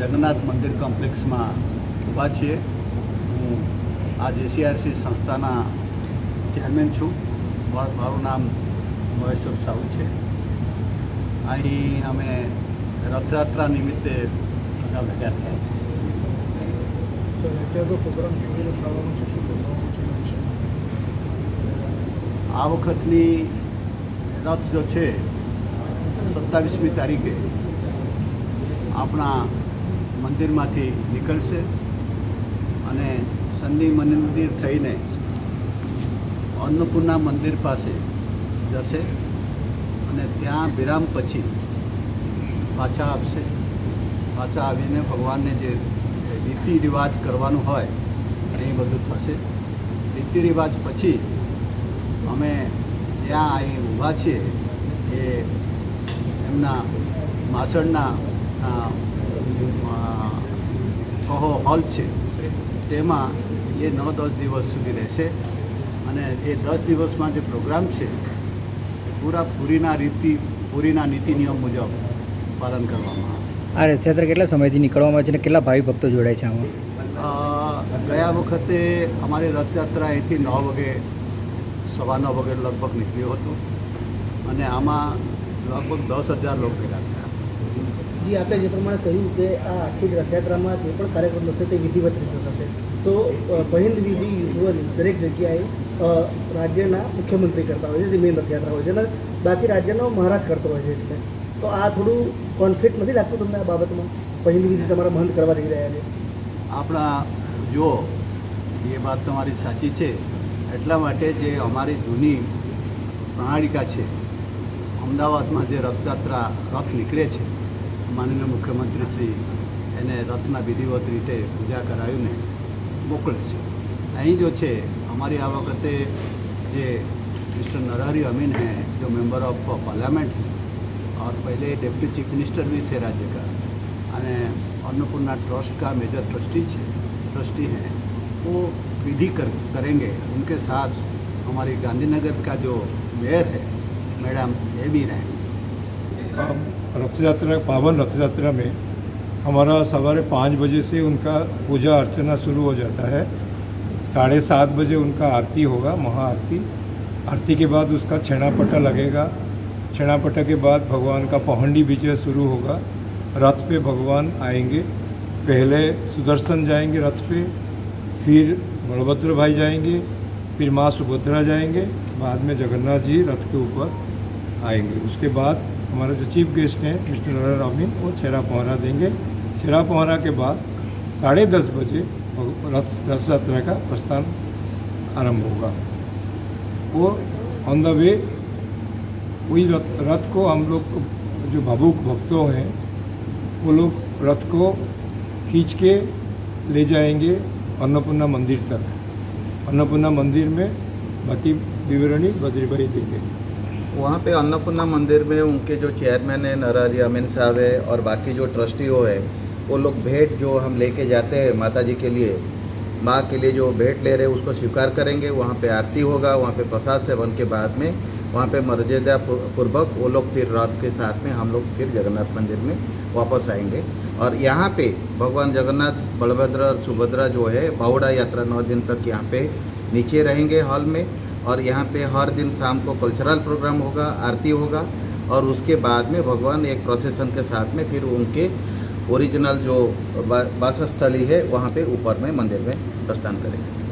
જગન્નાથ મંદિર કોમ્પ્લેક્સમાં ઊભા છીએ. હું આ જેસીઆરસી સંસ્થાના ચેરમેન છું. મારું નામ મહેશ્વર સાહુ છે. અહીં અમે રથયાત્રા નિમિત્તે બધા ભેગા થયા છીએ. છે? આ વખતની રથ જો છે સત્તાવીસમી તારીખે આપણા મંદિરમાંથી નીકળશે અને શનિ મંદિર થઈને અન્નપૂર્ણા મંદિર પાસે જશે અને ત્યાં વિરામ પછી પાછા આપશે. પાછા આવીને ભગવાનને જે રીતિ રિવાજ કરવાનું હોય એ બધું થશે. રીતિ રિવાજ પછી અમે જ્યાં અહીં ઊભા છીએ એ એમના માસણના કહો હોલ છે. તેમાં એ નવ દસ દિવસ સુધી રહેશે અને એ દસ દિવસમાં જે પ્રોગ્રામ છે. પૂરા પૂરીના રીતિ પૂરીના નીતિ નિયમ મુજબ પાલન કરવામાં આવે. આ રથયાત્રા કેટલા સમયથી નીકળવામાં છે અને કેટલા ભાવિ ભક્તો જોડાય છે આમાં? ગયા વખતે અમારી રથયાત્રા અહીંથી નવ વાગે સવા નવ વાગે લગભગ નીકળ્યું હતું. અને આમાં લગભગ દસ હજાર લોકો ભેગા થયા. જી આપણે જે પ્રમાણે કહ્યું કે આ આખી રથયાત્રામાં જે પણ કાર્યક્રમ થશે તે વિધિવત રીતે થશે. તો અ, પહિંદ વિધિ યુઝ્યુઅલી દરેક જગ્યાએ રાજ્યના મુખ્યમંત્રી કરતા હોય છે જે મેઇન રથયાત્રા હોય છે અને બાકી રાજ્યનો મહારાજ કરતો હોય છે એટલે. તો આ થોડું કોન્ફ્લિક્ટ નથી લાગતું તમને આ બાબતમાં? પહિંદ વિધિ તમારા બંધ કરવા જઈ રહ્યા છે. આપણા જો એ વાત તમારી સાચી છે. એટલા માટે જે અમારી જૂની પ્રણાલિકા છે અમદાવાદમાં જે રથયાત્રા રથ નીકળે છે માનનીય મુખ્યમંત્રી શ્રી એને રથના વિધિવત રીતે પૂજા કરાવીને મોકલે છે અહીં જો છે અમારી આ વખતે જે મિસ્ટર नरहरी अमीन हैं जो मेंबर ऑफ पार्लियामेंट हैं और पहले डिप्टी चीफ मिनिस्टर भी थे राज्य का અને अन्नपूर्णा ट्रस्ट का मेजर ट्रस्टी છે ट्रस्टी हैं वो विधि कर करेंगे उनके साथ हमारी गांधीनगर का जो मेयर है मैडम ये भी रहेंगे रथ यात्रा पावन रथ यात्रा में हमारा सवारे पाँच बजे से उनका पूजा अर्चना शुरू हो जाता है। साढ़े सात बजे उनका आरती होगा, महाआरती। आरती के बाद उसका छेनापटा लगेगा। छेनापटा के बाद भगवान का पहंडी विजय शुरू होगा। रथ पे भगवान आएँगे। पहले सुदर्शन जाएँगे रथ पे, फिर बलभद्र भाई जाएँगे, फिर माँ सुभद्रा जाएँगे, बाद में जगन्नाथ जी रथ के ऊपर आएँगे। उसके बाद हमारे जो चीफ गेस्ट हैं, मिस्टर नरर अमीन वो छेरा पहरा देंगे। छेरा पहरा के बाद साढ़े दस बजे रथ रथ यात्रा का प्रस्थान आरंभ होगा। और ऑन द वे वही रथ को हम लोग जो भावुक भक्तों हैं, वो लोग रथ को खींच के ले जाएँगे अन्नपूर्णा मंदिर तक। अन्नपूर्णा मंदिर में बाकी विवरणी बद्रीभाई देंगे। वहाँ पे अन्नपूर्णा मंदिर में उनके जो चेयरमैन है नरहरी अमीन साहब है और बाकी जो ट्रस्टियों है, वो लोग भेंट जो हम लेके जाते हैं माता जी के लिए, माँ के लिए जो भेंट ले रहे हैं, उसको स्वीकार करेंगे। वहाँ पे आरती होगा, वहाँ पे प्रसाद सेवन के बाद में, वहाँ पे मर्यादा पूर्वक वो लोग फिर रात के साथ में हम लोग फिर जगन्नाथ मंदिर में वापस आएँगे। और यहाँ पे भगवान जगन्नाथ, बलभद्र और सुभद्रा जो है, बाहुड़ा यात्रा नौ दिन तक यहाँ पे नीचे रहेंगे हॉल में। और यहाँ पे हर दिन शाम को कल्चरल प्रोग्राम होगा, आरती होगा और उसके बाद में भगवान एक प्रोसेसन के साथ में फिर उनके ओरिजिनल जो वासस्थली है, वहाँ पे ऊपर में मंदिर में प्रस्थान करेंगे।